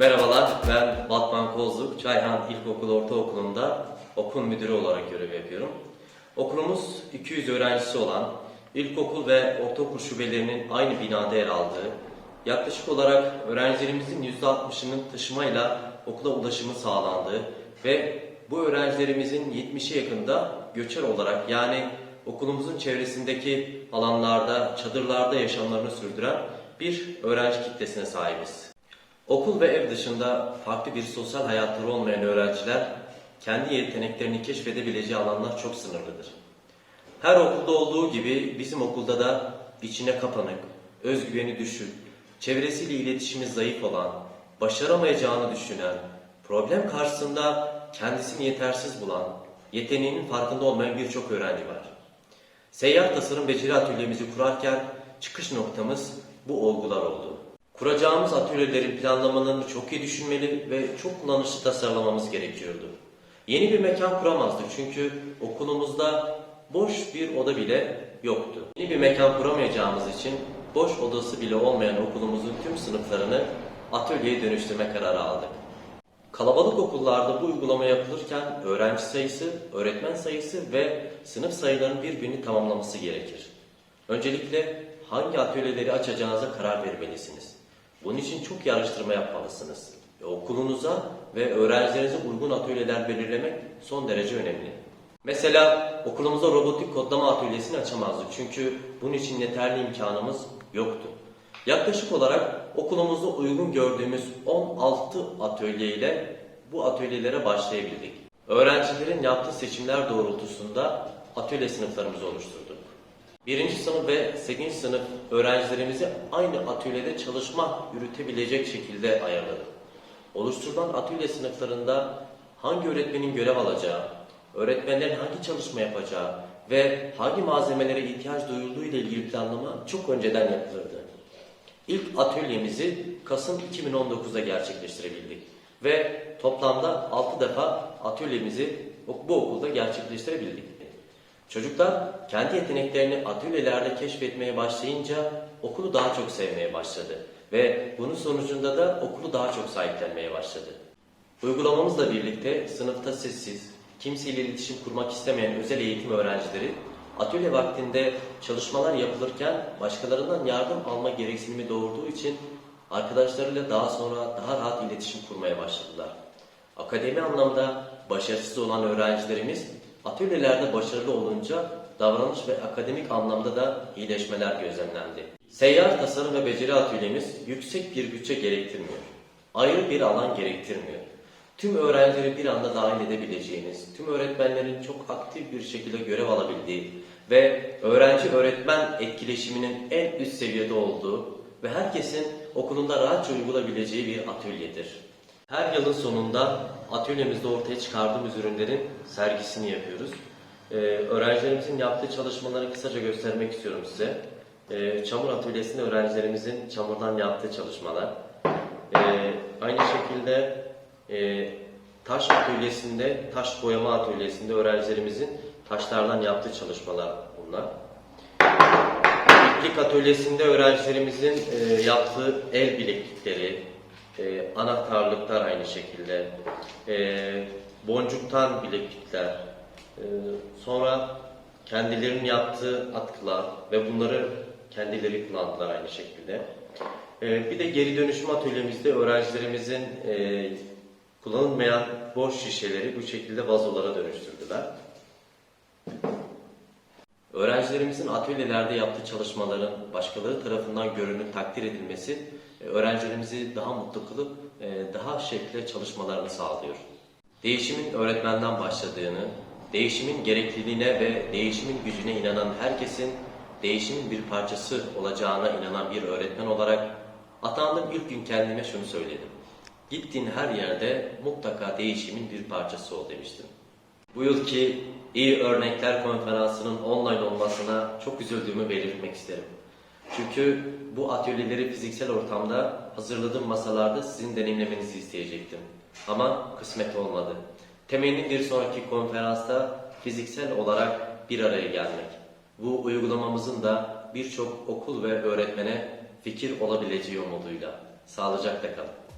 Merhabalar, ben Batman Kozluk, Çayhan İlkokulu Ortaokulu'nda okul müdürü olarak görev yapıyorum. Okulumuz 200 öğrencisi olan, ilkokul ve ortaokul şubelerinin aynı binada yer aldığı, yaklaşık olarak öğrencilerimizin %60'ının taşımayla okula ulaşımı sağlandığı ve bu öğrencilerimizin 70'e yakında göçer olarak yani okulumuzun çevresindeki alanlarda, çadırlarda yaşamlarını sürdüren bir öğrenci kitlesine sahibiz. Okul ve ev dışında farklı bir sosyal hayatları olmayan öğrenciler kendi yeteneklerini keşfedebileceği alanlar çok sınırlıdır. Her okulda olduğu gibi bizim okulda da içine kapanık, özgüveni düşük, çevresiyle iletişimi zayıf olan, başaramayacağını düşünen, problem karşısında kendisini yetersiz bulan, yeteneğinin farkında olmayan birçok öğrenci var. Seyyar tasarım beceri atölyemizi kurarken çıkış noktamız bu olgular oldu. Kuracağımız atölyelerin planlamalarını çok iyi düşünmeli ve çok kullanışlı tasarlamamız gerekiyordu. Yeni bir mekan kuramazdık çünkü okulumuzda boş bir oda bile yoktu. Yeni bir mekan kuramayacağımız için boş odası bile olmayan okulumuzun tüm sınıflarını atölyeye dönüştürme kararı aldık. Kalabalık okullarda bu uygulama yapılırken öğrenci sayısı, öğretmen sayısı ve sınıf sayılarının birbirini tamamlaması gerekir. Öncelikle hangi atölyeleri açacağınıza karar vermelisiniz. Bunun için çok iyi araştırma yapmalısınız. Ve okulunuza ve öğrencilerinize uygun atölyeler belirlemek son derece önemli. Mesela okulumuzda robotik kodlama atölyesini açamazdık çünkü bunun için yeterli imkanımız yoktu. Yaklaşık olarak okulumuzda uygun gördüğümüz 16 atölye ile bu atölyelere başlayabildik. Öğrencilerin yaptığı seçimler doğrultusunda atölye sınıflarımızı oluşturduk. Birinci sınıf ve 8. sınıf öğrencilerimizi aynı atölyede çalışma yürütebilecek şekilde ayarladık. Oluşturulan atölye sınıflarında hangi öğretmenin görev alacağı, öğretmenlerin hangi çalışma yapacağı ve hangi malzemelere ihtiyaç duyulduğu ile ilgili planlama çok önceden yapılırdı. İlk atölyemizi Kasım 2019'da gerçekleştirebildik ve toplamda 6 defa atölyemizi bu okulda gerçekleştirebildik. Çocuklar kendi yeteneklerini atölyelerde keşfetmeye başlayınca okulu daha çok sevmeye başladı ve bunun sonucunda da okulu daha çok sahiplenmeye başladı. Uygulamamızla birlikte sınıfta sessiz, kimseyle iletişim kurmak istemeyen özel eğitim öğrencileri atölye vaktinde çalışmalar yapılırken başkalarından yardım alma gereksinimi doğurduğu için arkadaşlarıyla daha sonra daha rahat iletişim kurmaya başladılar. Akademi anlamda başarısız olan öğrencilerimiz atölyelerde başarılı olunca davranış ve akademik anlamda da iyileşmeler gözlemlendi. Seyyar tasarım ve beceri atölyemiz yüksek bir bütçe gerektirmiyor. Ayrı bir alan gerektirmiyor. Tüm öğrencileri bir anda dahil edebileceğiniz, tüm öğretmenlerin çok aktif bir şekilde görev alabildiği ve öğrenci-öğretmen etkileşiminin en üst seviyede olduğu ve herkesin okulunda rahatça uygulayabileceği bir atölyedir. Her yılın sonunda atölyemizde ortaya çıkardığımız ürünlerin sergisini yapıyoruz. Ee, öğrencilerimizin yaptığı çalışmaları kısaca göstermek istiyorum size. Ee, çamur atölyesinde öğrencilerimizin çamurdan yaptığı çalışmalar. Ee, aynı şekilde e, taş atölyesinde, taş boyama atölyesinde öğrencilerimizin taşlardan yaptığı çalışmalar bunlar. İplik atölyesinde öğrencilerimizin e, yaptığı el bileklikleri, e, anahtarlıklar aynı şekilde, e, boncuktan bileklikler, e, sonra kendilerinin yaptığı atkılar ve bunları kendileri kullandılar aynı şekilde. E, bir de geri dönüşüm atölyemizde öğrencilerimizin e, kullanılmayan boş şişeleri bu şekilde vazolara dönüştürdüler. Öğrencilerimizin atölyelerde yaptığı çalışmaların başkaları tarafından görünüp takdir edilmesi e, öğrencilerimizi daha mutlu kılıp e, daha şevkle çalışmalarını sağlıyor. Değişimin öğretmenden başladığını, değişimin gerekliliğine ve değişimin gücüne inanan herkesin değişimin bir parçası olacağına inanan bir öğretmen olarak atandığım ilk gün kendime şunu söyledim. Gittiğin her yerde mutlaka değişimin bir parçası ol demiştim. Bu yılki iyi örnekler konferansının online olmasına çok üzüldüğümü belirtmek isterim. Çünkü bu atölyeleri fiziksel ortamda hazırladığım masalarda sizin deneyimlemenizi isteyecektim. Ama kısmet olmadı. Temennim bir sonraki konferansta fiziksel olarak bir araya gelmek. Bu uygulamamızın da birçok okul ve öğretmene fikir olabileceği umuduyla. Sağlıcakla kalın.